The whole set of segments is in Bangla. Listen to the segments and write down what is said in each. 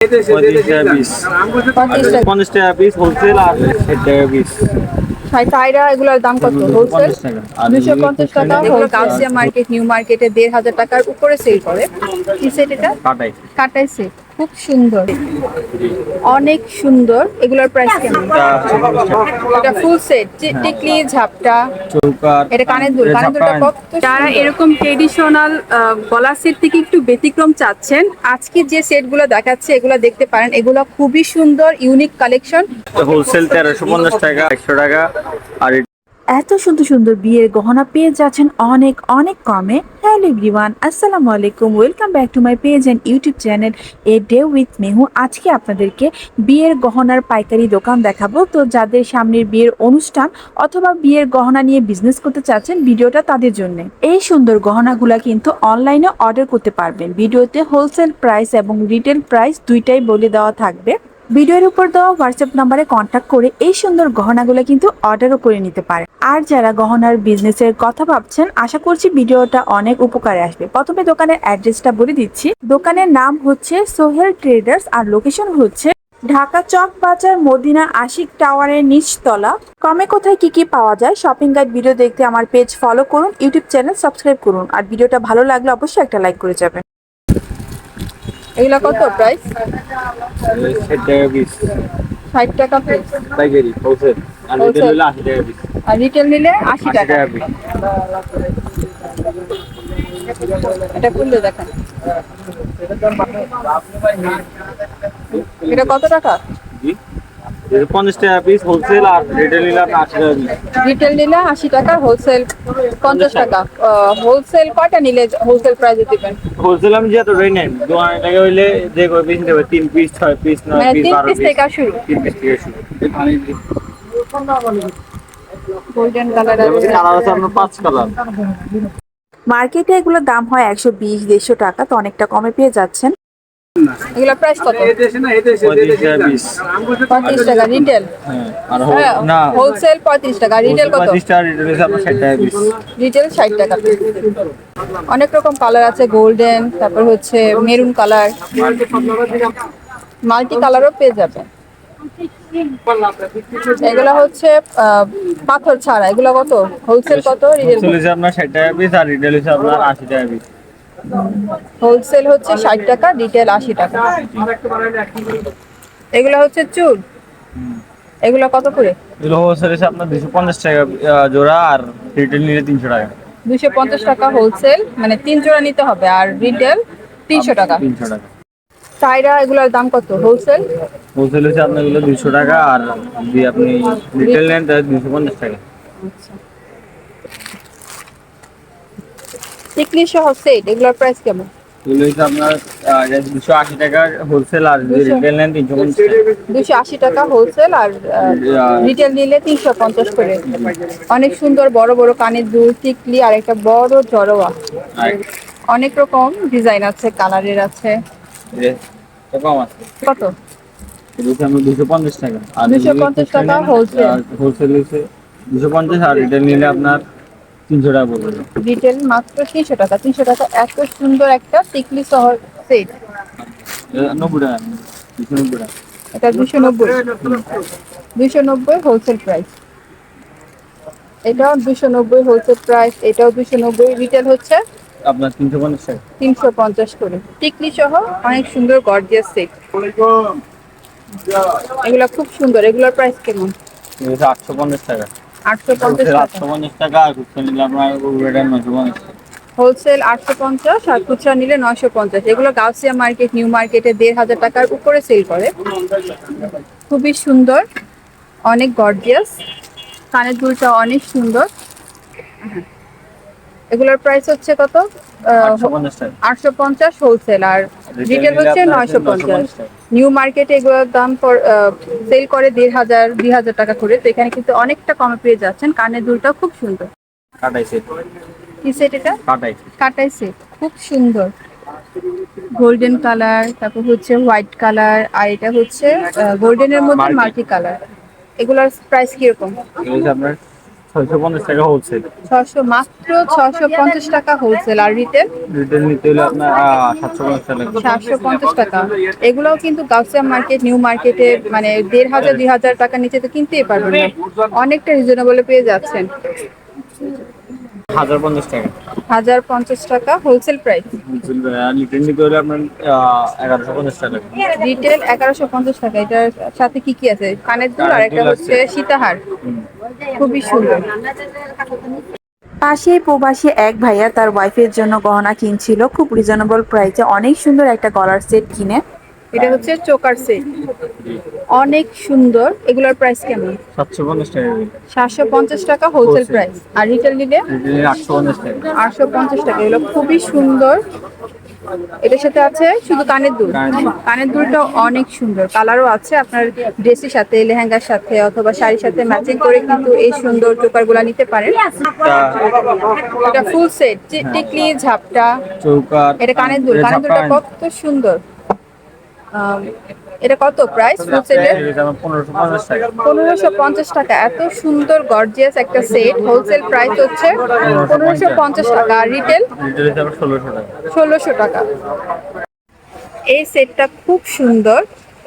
পঁয়ত্রিশ টাকা পিস পঞ্চাশ টাকা। পিস হোলসেল আর ষাট টাকা পিস টাইরা এগুলোর দাম কত? হোলসেল দুশো পঞ্চাশ টাকা। এগুলো wholesale মার্কেট নিউ মার্কেটে দেড় হাজার টাকার উপরে সেল করে। কি সেট এটা? কাটাই। কাটাই সেট খুব সুন্দর। অনেক সুন্দর। এগুলোর প্রাইস কেমন? এটা ফুল সেট টিকলি ঝাপটা। চৌকার এটা কানের দুল কানের দুলটা কত যারা এরকম ট্রেডিশনাল গলা সেট থেকে একটু ব্যতিক্রম চাচ্ছেন আজকে যে সেটগুলো দেখাচ্ছে এগুলো দেখতে পারেন। এগুলো খুবই সুন্দর ইউনিক কালেকশন হোলসেল তেরোশো পঞ্চাশ টাকা একশো টাকা আর এত সুন্দর সুন্দর বিয়ের গহনা পেয়ে যাচ্ছেন অনেক অনেক কমে। হ্যালো এভরিওয়ান, আসসালামু আলাইকুম। Welcome back to my page and YouTube channel a day with Mehu. আজকে আপনাদেরকে বিয়ের গহনার পাইকারি দোকান দেখাবো। তো যাদের সামনের বিয়ের অনুষ্ঠান অথবা বিয়ের গহনা নিয়ে বিজনেস করতে চাচ্ছেন, ভিডিওটা তাদের জন্য। এই সুন্দর গহনাগুলা কিন্তু অনলাইনে অর্ডার করতে পারবেন। ভিডিওতে হোলসেল প্রাইস এবং রিটেল প্রাইস দুইটাই বলে দেওয়া থাকবে। ভিডিওর উপর দেওয়া হোয়াটসঅ্যাপ নাম্বারে কন্ট্যাক্ট করে এই সুন্দর গহনাগুলো কিন্তু অর্ডারও করে নিতে পারে। আর যারা গহনার বিজনেসের কথা ভাবছেন, আশা করছি ভিডিওটা অনেক উপকারে আসবে। প্রথমে দোকানের অ্যাড্রেসটা বলে দিচ্ছি। দোকানের নাম হচ্ছে সোহেল ট্রেডার্স আর লোকেশন হচ্ছে ঢাকা চক বাজার মদিনা আশিক টাওয়ারের নিচতলা। কমে কোথায় কি কি পাওয়া যায় শপিং গাইড ভিডিও দেখতে আমার পেজ ফলো করুন ইউটিউব চ্যানেল সাবস্ক্রাইব করুন। আর ভিডিওটা ভালো লাগলে অবশ্যই একটা লাইক করে যাবেন। এগুলো কত প্রাইস ষাট টাকা পিস ষাট টাকা পিস পাইকারি হোলসেল আর রিটেল নিলে আশি টাকা পিস আর রিটেল নিলে আশি টাকা। পিস এটা খুললে দেখেন। এটা কত টাকা? পঞ্চাশ টাকা পিস হোলসেল আর রিটেল নিলে আশি টাকা রিটেল নিলে আশি টাকা হোলসেল পঞ্চাশ টাকা। হোলসেল কয়টা নিলে হোলসেল প্রাইসে দিবেন? হোলসেল আমি যত রেট নেন দু হাজার টাকা হইলে যে কোনো পিস নিতে তিন পিস ছয় পিস নয় মানে পিস তিন বারো পিস পিস থেকে শুরু। তিন পিস থেকে শুরু। গোল্ডেন কালার কালার আছে আপনার পাঁচ কালার মার্কেটে এগুলোর দাম হয় একশো বিশ দেড়শো টাকা তো অনেকটা কমে পেয়ে যাচ্ছেন। এগুলো প্রাইস কত? পঁয়ত্রিশ টাকা রিটেল হ্যাঁ না। হোলসেল পঁয়ত্রিশ টাকা রিটেল কত? রিটেল ষাট টাকা অনেক রকম কালার আছে গোল্ডেন তারপর হচ্ছে মেরুন কালার মাল্টি কালারও পেয়ে যাবেন। এগুলো হচ্ছে আহ, পাথর ছাড়া। এগুলো কত? হোলসেল কত রিটেল আপনার ষাট টাকা পিস আর রিটেল হচ্ছে আপনার আশি টাকা পিস হোলসেল হচ্ছে ষাট টাকা রিটেল আশি টাকা। এগুলো হচ্ছে চুল এগুলো কত করে? এগুলো হোলসেল হচ্ছে আপনার দুশো পঞ্চাশ টাকা জোড়া আর রিটেল নিলে তিনশো টাকা। দুশো পঞ্চাশ টাকা হোলসেল মানে তিন জোড়া নিতে হবে আর রিটেল তিনশো টাকা। তিনশো টাকা। টাইরা এগুলোর দাম কত হোলসেল হোলসেল হচ্ছে আপনার এগুলো দুশো টাকা আর যদি আপনি রিটেল নেন তাহলে দুশো পঞ্চাশ টাকা। টিকলি সহ সেট এগুলোর প্রাইস কেমন? এগুলো হচ্ছে আপনার দুশো আশি টাকা হোলসেল আর যদি 200 রিটেল নেন তিনশো দুশো আশি টাকা হোলসেল আর রিটেল নিলে তিনশো পঞ্চাশ করে। অনেক সুন্দর বড় বড় কানের দুল টিকলি আর একটা বড় জড়োয়া। অনেক রকম ডিজাইন আছে কালারের আছে। কত? দুশো পঞ্চাশ টাকা। 250 টাকা wholesale। হোলসেল দুশো পঞ্চাশ আর রিটেল নিলে আপনার তিনশো টাকা পড়বে রিটেল মাত্র তিনশো টাকা। তিনশো টাকা এত সুন্দর একটা টিকলি সহ সেট এটা নব্বই টাকা। দুশো নব্বই টাকা। এটা দুশো নব্বই। দুশো নব্বই হোলসেল প্রাইস এটাও দুশো নব্বই হোলসেল প্রাইস এটাও দুশো নব্বই। রিটেল হচ্ছে আপনার তিনশো পঞ্চাশ টাকা। তিনশো পঞ্চাশ করে। টিকলি সহ অনেক সুন্দর গর্জিয়াস সেট এগুলো খুব সুন্দর। এগুলোর প্রাইস কেমন? এগুলো হচ্ছে আটশো পঞ্চাশ টাকা। আটশো পঞ্চাশ হোলসেল আটশো পঞ্চাশ টাকা আর খুচরা নিলে আপনার নশো পঞ্চাশ। হোলসেল আটশো পঞ্চাশ আর খুচরা নিলে নয়শো পঞ্চাশ। এগুলো গাউসিয়া মার্কেট নিউ মার্কেটে দেড় হাজার টাকার উপরে সেল করে। খুবই সুন্দর অনেক গর্জিয়াস কানের দুলটা অনেক সুন্দর। হ্যাঁ। এগুলোর প্রাইস হচ্ছে কত? আটশো পঞ্চাশ হোলসেল আর রিটেল হচ্ছে নয়শো পঞ্চাশ। নিউ মার্কেটে এগুলোর দাম সেল করে দেড় হাজার দুই হাজার টাকা করে। তো এখানে কিন্তু অনেকটা কমে পেয়ে যাচ্ছেন। কানের দুলটাও খুব সুন্দর। কাটাই সেট কি সেট এটা? কাটাই কাটাই সেট খুব সুন্দর। গোল্ডেন কালার তারপর হচ্ছে হোয়াইট কালার আর এটা হচ্ছে গোল্ডেনের মধ্যে। মাল্টি কালার এগুলোর প্রাইস কীরকম? আপনার ছয়শো পঞ্চাশ টাকা হোলসেল 600 মাত্র ছশো পঞ্চাশ টাকা হোলসেল আর রিটেল রিটেল নিতে হলে আপনার সাতশো পঞ্চাশ টাকা লাগবে। সাতশো পঞ্চাশ টাকা। এগুলোও কিন্তু গাউসিয়া মার্কেট নিউ মার্কেটে মানে দেড় হাজার দুই হাজার টাকা নিচে তো কিনতেই পারবেন না। অনেকটা রিজনেবলে পেয়ে যাচ্ছেন। হাজার পঞ্চাশ টাকা। হাজার পঞ্চাশ টাকা হোলসেল প্রাইস রিটেল এগারোশো পঞ্চাশ টাকা লাগবে। রিটেল এগারোশো পঞ্চাশ টাকা এটার সাথে কি কি আছে? কানের দুল আর একটা হচ্ছে সীতাহার। খুবই সুন্দর। পাশে প্রবাসী এক ভাইয়া তার ওয়াইফের জন্য গহনা কিনছিল। খুব রিজনেবল প্রাইসে অনেক সুন্দর একটা গলার সেট কিনে। এটা হচ্ছে চোকার সেট। অনেক সুন্দর। এগুলোর প্রাইস কেমন? সাতশো পঞ্চাশ টাকা। হোলসেল প্রাইস আর রিটেল নিলে? আটশো পঞ্চাশ টাকা। এগুলো খুবই সুন্দর। এটার সাথে আছে শুধু কানের দুল। কানের দুল। দুলটা অনেক সুন্দর। কালারও আছে। আপনার ড্রেসের সাথে লেহেঙ্গার সাথে অথবা শাড়ির সাথে ম্যাচিং করে কিন্তু এই সুন্দর চোকারগুলা নিতে পারেন। এটা ফুল সেট টিকলি ঝাপটা। এটা কানের দুল। কানের দুলটা কত সুন্দর। এটা কত প্রাইস ফুল সেটের পনেরোশো পঞ্চাশ টাকা। এত সুন্দর গর্জিয়াস একটা সেট হোলসেল প্রাইস হচ্ছে পনেরোশো পঞ্চাশ টাকা। আর রিটেল ষোলোশো টাকা। এই সেটটা খুব সুন্দর।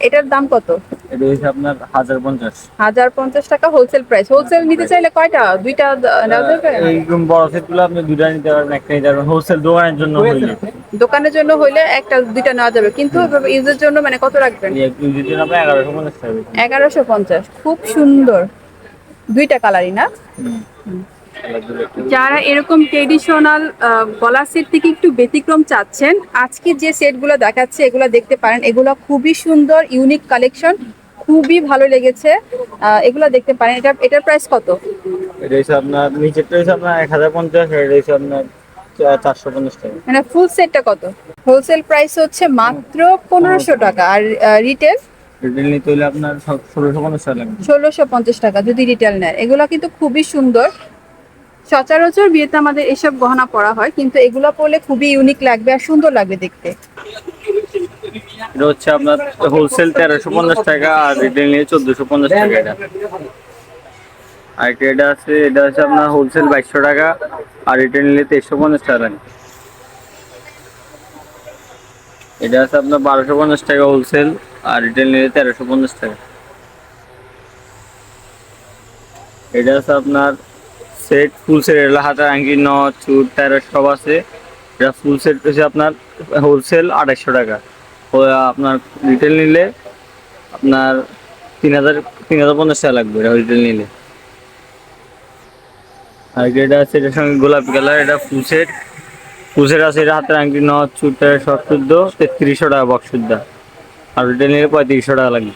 এটার দাম কত? এটা হচ্ছে আপনার হাজার পঞ্চাশ। হাজার পঞ্চাশ টাকা হোলসেল প্রাইস হোলসেল নিতে চাইলে কয়টা? দুইটা নেওয়া যাবে? এইরকম বড় সেটগুলো আপনি দুটা নিতে পারবেন একটা নিতে পারবেন হোলসেল দোকানের জন্য হইলে। দোকানের জন্য হইলে একটা দুইটা নেওয়া যাবে। কিন্তু ইউজের জন্য মানে কত রাখবেন? ইউজের জন্য আপনি এগারোশো পঞ্চাশ টাকা। দিবেন। এগারোশো পঞ্চাশ। খুব সুন্দর। দুইটা কালারই না? যারা এরকম ট্রেডিশনাল গলা সেট থেকে একটু ব্যতিক্রম চাচ্ছেন আজকে যে সেটগুলো দেখাচ্ছে এগুলো দেখতে পারেন। এগুলো খুবই সুন্দর ইউনিক কালেকশন খুবই ভালো লেগেছে। এগুলো দেখতে পারেন। এটা এটার প্রাইস কত? এটা হচ্ছে আপনার নিচেরটা হচ্ছে আপনার এক হাজার পঞ্চাশ এটা হচ্ছে আপনার চারশো পঞ্চাশ টাকা। মানে ফুল সেটটা কত? হোলসেল প্রাইস হচ্ছে মাত্র পনেরোশো টাকা। আর রিটেল রিটেল নিতে হলে আপনার ষোলোশো পঞ্চাশ টাকা ষোলোশো পঞ্চাশ টাকা যদি রিটেল নেয় এগুলো কিন্তু খুবই সুন্দর। সচরাচর বিয়েতে আমাদের এসব গহনা পরা হয়, কিন্তু এগুলো পরলে খুবই ইউনিক লাগবে আর সুন্দর লাগবে দেখতে। এটা হচ্ছে আপনার হোলসেল তেরোশো পঞ্চাশ টাকা আর রিটেল নিয়ে চোদ্দশো পঞ্চাশ টাকা এটা। আর এটা আছে, এটা হচ্ছে আপনার হোলসেল বাইশশো টাকা আর রিটেল নিলে তেইশশো পঞ্চাশ টাকা এটা আছে আপনার বারোশো পঞ্চাশ টাকা হোলসেল আর রিটেল নিলে তেরোশো পঞ্চাশ টাকা। এটা আছে আপনার সেট ফুল সেট এটা হাতের আঙ্গি নথ চুট টায়ার সব আছে। এটা ফুল সেট হচ্ছে আপনার হোলসেল আড়াইশো টাকা। আপনার রিটেল নিলে আপনার তিন হাজার তিন হাজার পঞ্চাশ টাকা লাগবে এটা রিটেল নিলে। আর এটা আছে এটার সঙ্গে গোলাপি কালার, এটা ফুল সেট ফুল সেট আছে, এটা হাতের আংটি, নথ চুট টায়ার সব শুদ্ধ, তেত্রিশশো টাকা বক্স শুদ্ধ। আর রিটেল নিলে পঁয়ত্রিশশো টাকা লাগবে।